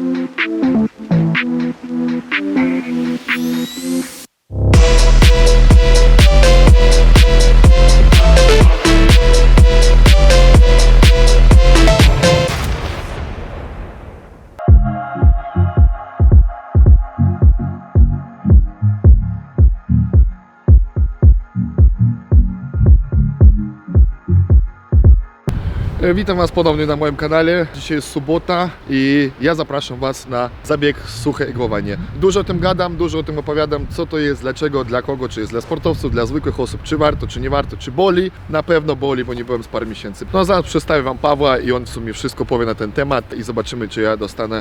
E, Witam Was ponownie na moim kanale. Dzisiaj jest sobota i ja zapraszam Was na zabieg suche igłowanie. Dużo o tym gadam, dużo o tym opowiadam, co to jest, dlaczego, dla kogo, czy jest dla sportowców, dla zwykłych osób, czy warto, czy nie warto, czy boli. Na pewno boli, bo nie byłem z parę miesięcy. No zaraz przedstawię Wam Pawła i on w sumie wszystko powie na ten temat i zobaczymy, czy ja dostanę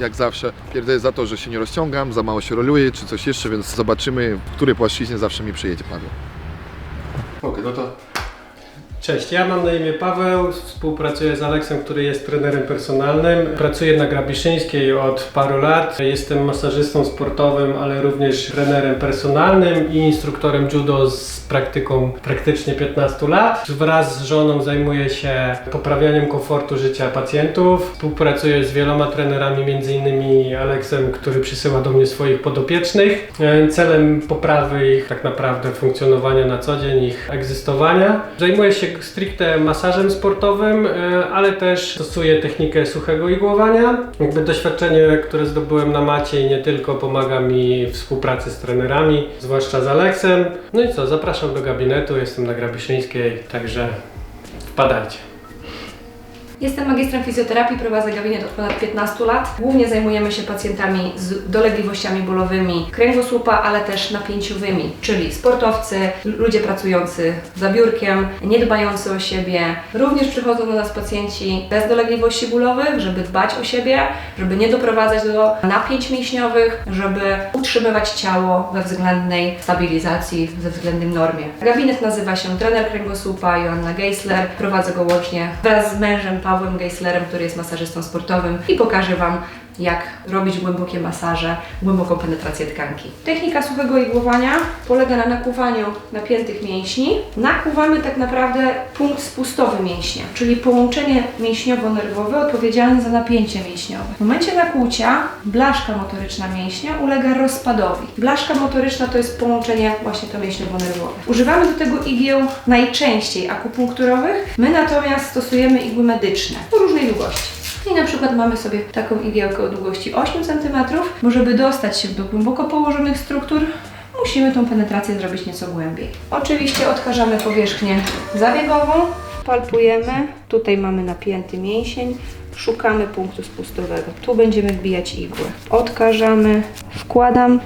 jak zawsze. Pierdę za to, że się nie rozciągam, za mało się roluję, czy coś jeszcze, więc zobaczymy, w której płaszczyźnie zawsze mi przyjedzie Paweł. Okej, no to Cześć, ja mam na imię Paweł, współpracuję z Aleksem, który jest trenerem personalnym. Pracuję na Grabiszyńskiej od paru lat. Jestem masażystą sportowym, ale również trenerem personalnym i instruktorem judo z praktyką praktycznie 15 lat. Wraz z żoną zajmuję się poprawianiem komfortu życia pacjentów. Współpracuję z wieloma trenerami, m.in. Aleksem, który przysyła do mnie swoich podopiecznych. E, Celem poprawy ich tak naprawdę funkcjonowania na co dzień, ich egzystowania. Zajmuję się stricte masażem sportowym, e, ale też stosuję technikę suchego igłowania. Jakby doświadczenie, które zdobyłem na macie i nie tylko, pomaga mi w współpracy z trenerami, zwłaszcza z Aleksem. No i co, zapraszam do gabinetu, jestem na Grabiszyńskiej, także wpadajcie. Jestem magistrem fizjoterapii, prowadzę gabinet od ponad 15 lat. Głównie zajmujemy się pacjentami z dolegliwościami bólowymi kręgosłupa, ale też napięciowymi, czyli sportowcy, ludzie pracujący za biurkiem, nie dbający o siebie. Również przychodzą do nas pacjenci bez dolegliwości bólowych, żeby dbać o siebie, żeby nie doprowadzać do napięć mięśniowych, żeby utrzymywać ciało we względnej stabilizacji, ze względnej normie. Gabinet nazywa się trener kręgosłupa Joanna Geisler. Prowadzę go łącznie wraz z mężem Pawłem Geislerem, który jest masażystą sportowym i pokażę Wam, jak robić głębokie masaże, głęboką penetrację tkanki. Technika suchego igłowania polega na nakuwaniu napiętych mięśni. Nakuwamy tak naprawdę punkt spustowy mięśnia, czyli połączenie mięśniowo-nerwowe odpowiedzialne za napięcie mięśniowe. W momencie nakłucia blaszka motoryczna mięśnia ulega rozpadowi. Blaszka motoryczna to jest połączenie właśnie to mięśniowo-nerwowe. Używamy do tego igieł najczęściej akupunkturowych, my natomiast stosujemy igły medyczne o różnej długości. I na przykład mamy sobie taką igiełkę o długości 8 cm, żeby dostać się do głęboko położonych struktur, musimy tą penetrację zrobić nieco głębiej. Oczywiście odkażamy powierzchnię zabiegową, palpujemy, tutaj mamy napięty mięsień, szukamy punktu spustowego. Tu będziemy wbijać igłę. Odkażamy, wkładam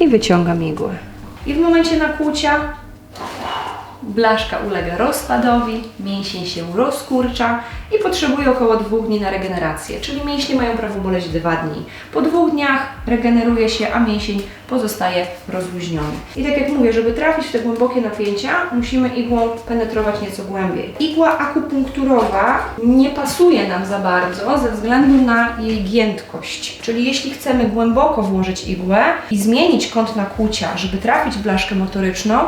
i wyciągam igłę. I w momencie nakłucia Blaszka ulega rozpadowi, mięsień się rozkurcza i potrzebuje około dwóch dni na regenerację, czyli mięśnie mają prawo boleć dwa dni. Po dwóch dniach regeneruje się, a mięsień pozostaje rozluźniony. I tak jak mówię, żeby trafić w te głębokie napięcia, musimy igłą penetrować nieco głębiej. Igła akupunkturowa nie pasuje nam za bardzo ze względu na jej giętkość. Czyli jeśli chcemy głęboko włożyć igłę i zmienić kąt nakłucia, żeby trafić w blaszkę motoryczną,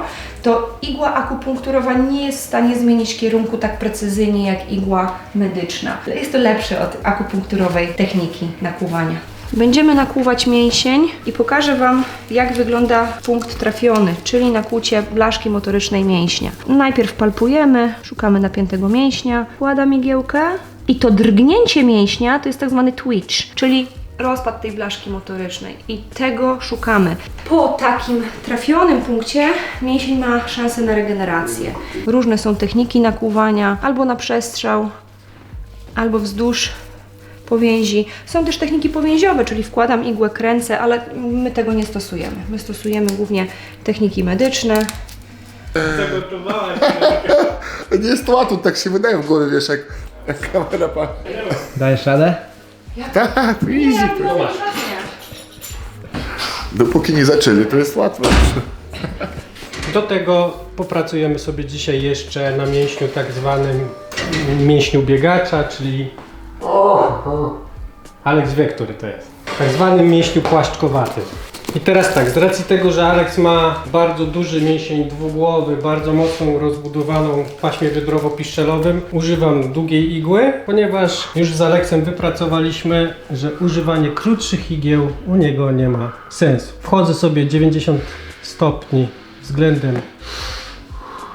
to igła akupunkturowa nie jest w stanie zmienić kierunku tak precyzyjnie jak igła medyczna. Jest to lepsze od akupunkturowej techniki nakłuwania. Będziemy nakłuwać mięsień i pokażę Wam, jak wygląda punkt trafiony, czyli nakłucie blaszki motorycznej mięśnia. Najpierw palpujemy, szukamy napiętego mięśnia, wkładam igiełkę i to drgnięcie mięśnia to jest tak zwany twitch, czyli rozpad tej blaszki motorycznej i tego szukamy. Po takim trafionym punkcie mięsień ma szansę na regenerację. Różne są techniki nakłuwania, albo na przestrzał, albo wzdłuż powięzi. Są też techniki powięziowe, czyli wkładam igłę, kręcę, ale my tego nie stosujemy. My stosujemy głównie techniki medyczne. Zagotowałem nie jest to łatwo, tak się wydaje w głowie, wiesz, jak, jak kamera patrzy. Dajesz radę? Tak, easy. Dopóki nie zaczęli, to jest łatwe. Do tego popracujemy sobie dzisiaj jeszcze na mięśniu tak zwanym mięśniu biegacza, czyli Aleks wie, który to jest. Tak zwanym mięśniu płaszczkowatym. I teraz tak, z racji tego, że Alex ma bardzo duży mięsień dwugłowy, bardzo mocną rozbudowaną w paśmie biodrowo-piszczelowym, używam długiej igły, ponieważ już z Alexem wypracowaliśmy, że używanie krótszych igieł u niego nie ma sensu. Wchodzę sobie 90 stopni względem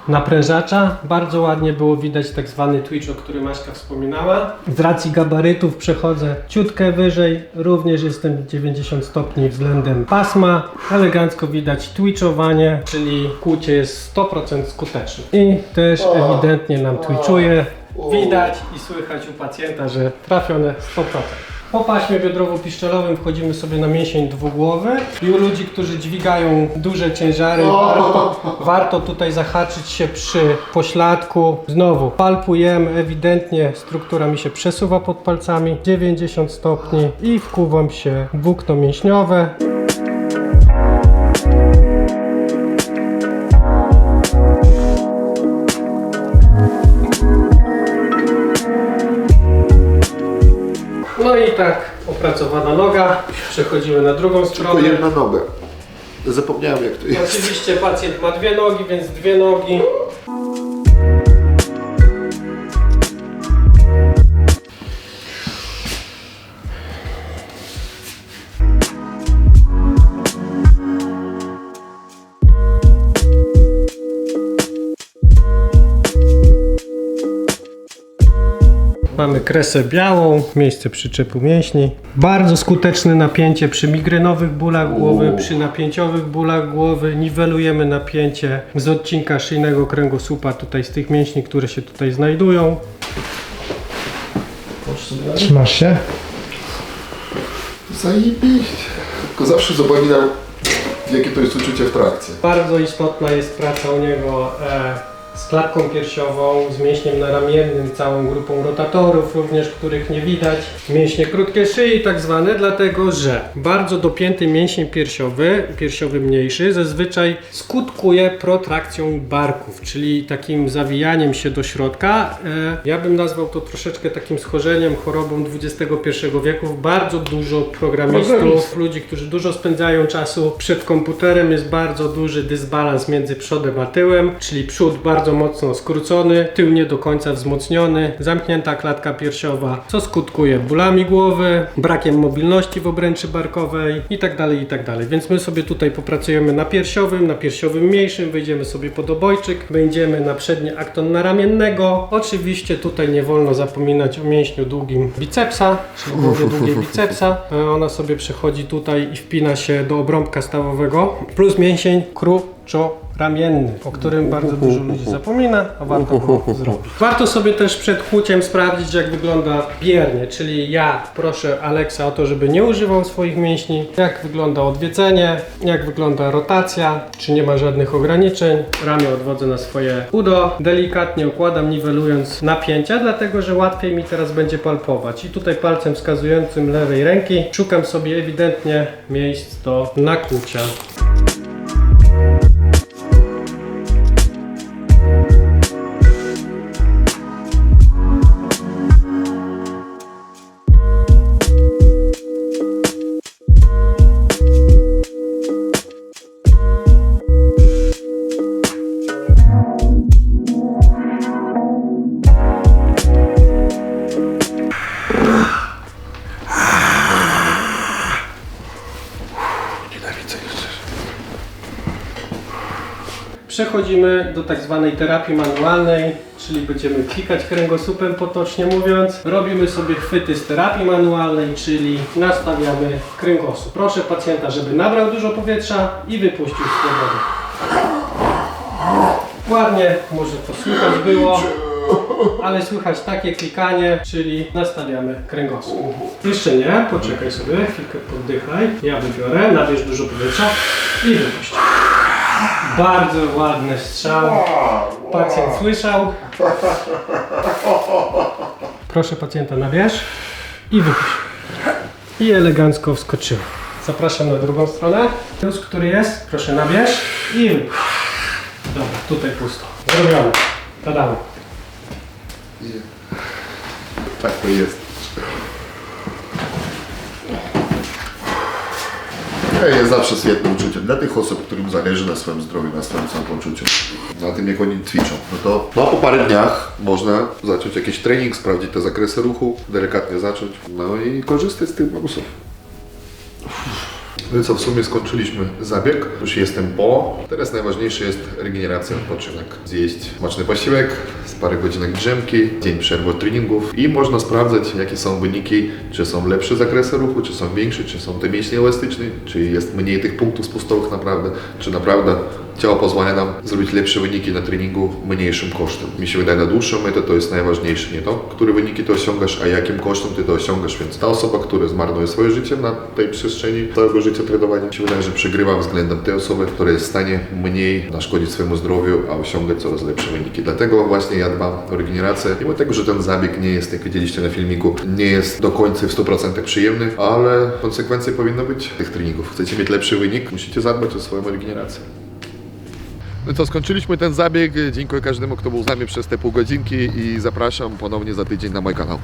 naprężacza. Bardzo ładnie było widać tak zwany twitch, o którym Maśka wspominała. Z racji gabarytów przechodzę ciutkę wyżej, również jestem 90 stopni względem pasma. Elegancko widać twitchowanie, czyli kłucie jest 100% skuteczne. I też ewidentnie nam twitchuje. Widać i słychać u pacjenta, że trafione 100%. Po paśmie biodrowo-piszczelowym wchodzimy sobie na mięsień dwugłowy i u ludzi, którzy dźwigają duże ciężary, warto, warto tutaj zahaczyć się przy pośladku. Znowu palpujemy, ewidentnie struktura mi się przesuwa pod palcami, 90 stopni i wkuwam się w włókno mięśniowe. Przechodzimy na drugą Tylko stronę. jedna noga. Zapomniałem jak to jest. Oczywiście pacjent ma dwie nogi, więc dwie nogi. Kresę białą, miejsce przyczepu mięśni. Bardzo skuteczne napięcie przy migrenowych bólach głowy, przy napięciowych bólach głowy. Niwelujemy napięcie z odcinka szyjnego kręgosłupa, tutaj z tych mięśni, które się tutaj znajdują. Trzymasz się? Zajebiście. Tylko zawsze zapominam, jakie to jest uczucie w trakcie. Bardzo istotna jest praca u niego e, z klatką piersiową, z mięśniem naramiennym, całą grupą rotatorów, również których nie widać. Mięśnie krótkie szyi tak zwane, dlatego że bardzo dopięty mięsień piersiowy, piersiowy mniejszy, zazwyczaj skutkuje protrakcją barków, czyli takim zawijaniem się do środka. E, ja bym nazwał to troszeczkę takim schorzeniem, chorobą XXI wieku. Bardzo dużo programistów, ludzi, którzy dużo spędzają czasu przed komputerem, jest bardzo duży dysbalans między przodem a tyłem, czyli przód bardzo mocno skrócony, tył nie do końca wzmocniony, zamknięta klatka piersiowa, co skutkuje bólami głowy, brakiem mobilności w obręczy barkowej itd. itd. Więc my sobie tutaj popracujemy na piersiowym, na piersiowym mniejszym, wejdziemy sobie pod obojczyk, wejdziemy na przedni akton naramiennego. Oczywiście tutaj nie wolno zapominać o mięśniu długim bicepsa, czyli głowie długiej bicepsa. Ona sobie przechodzi tutaj i wpina się do obrąbka stawowego, plus mięsień kruczo-ramienny, o którym bardzo dużo ludzi zapomina, a warto go zrobić. Warto sobie też przed kłuciem sprawdzić, jak wygląda biernie, czyli ja proszę Aleksa o to, żeby nie używał swoich mięśni, jak wygląda odwiedzenie, jak wygląda rotacja, czy nie ma żadnych ograniczeń. Ramię odwodzę na swoje udo, delikatnie układam, niwelując napięcia, dlatego że łatwiej mi teraz będzie palpować. I tutaj palcem wskazującym lewej ręki szukam sobie ewidentnie miejsc do nakłucia. Przechodzimy do tak zwanej terapii manualnej, czyli będziemy klikać kręgosłupem potocznie mówiąc. Robimy sobie chwyty z terapii manualnej, czyli nastawiamy kręgosłup. Proszę pacjenta, żeby nabrał dużo powietrza i wypuścił swobodę. Ładnie, może to słychać było, ale słychać takie klikanie, czyli nastawiamy kręgosłup. Jeszcze nie, poczekaj sobie, chwilkę poddychaj. Ja wybiorę, nabierz dużo powietrza i wypuść. Bardzo ładny strzał. Pacjent słyszał. Proszę pacjenta nabierz i wypuść. I elegancko wskoczył. Zapraszam na drugą stronę. Plus, który jest, proszę nabierz i wypuść. Dobra, tutaj pusto. Zrobione. Tadam. Tak to jest. Jest zawsze świetne uczucie dla tych osób, którym zależy na swoim zdrowiu, na swoim samopoczuciu, na tym jak oni ćwiczą. No to no, po parę dniach można zacząć jakiś trening, sprawdzić te zakresy ruchu, delikatnie zacząć, no i korzystać z tych bonusów. No co, w sumie skończyliśmy zabieg, już jestem po. Teraz najważniejsze jest regeneracja, odpoczynek. Zjeść smaczny posiłek, z parę godzinek drzemki, dzień przerwy od treningów i można sprawdzać, jakie są wyniki, czy są lepsze zakresy ruchu, czy są większe, czy są te mięśnie elastyczne, czy jest mniej tych punktów spustowych naprawdę, czy naprawdę ciało pozwala nam zrobić lepsze wyniki na treningu mniejszym kosztem. Mi się wydaje, na dłuższą metę to jest najważniejsze, nie to, które wyniki ty osiągasz, a jakim kosztem ty to osiągasz, więc ta osoba, która zmarnuje swoje życie na tej przestrzeni całego życia trenowania, się wydaje, że przegrywa względem tej osoby, która jest w stanie mniej naszkodzić swojemu zdrowiu, a osiągać coraz lepsze wyniki. Dlatego właśnie ja dbam o regenerację, mimo tego, że ten zabieg nie jest, jak widzieliście na filmiku, nie jest do końca w 100% przyjemny, ale konsekwencje powinno być tych treningów. Chcecie mieć lepszy wynik, musicie zadbać o swoją regenerację. No to skończyliśmy ten zabieg. Dziękuję każdemu, kto był z nami przez te pół godzinki i zapraszam ponownie za tydzień na mój kanał.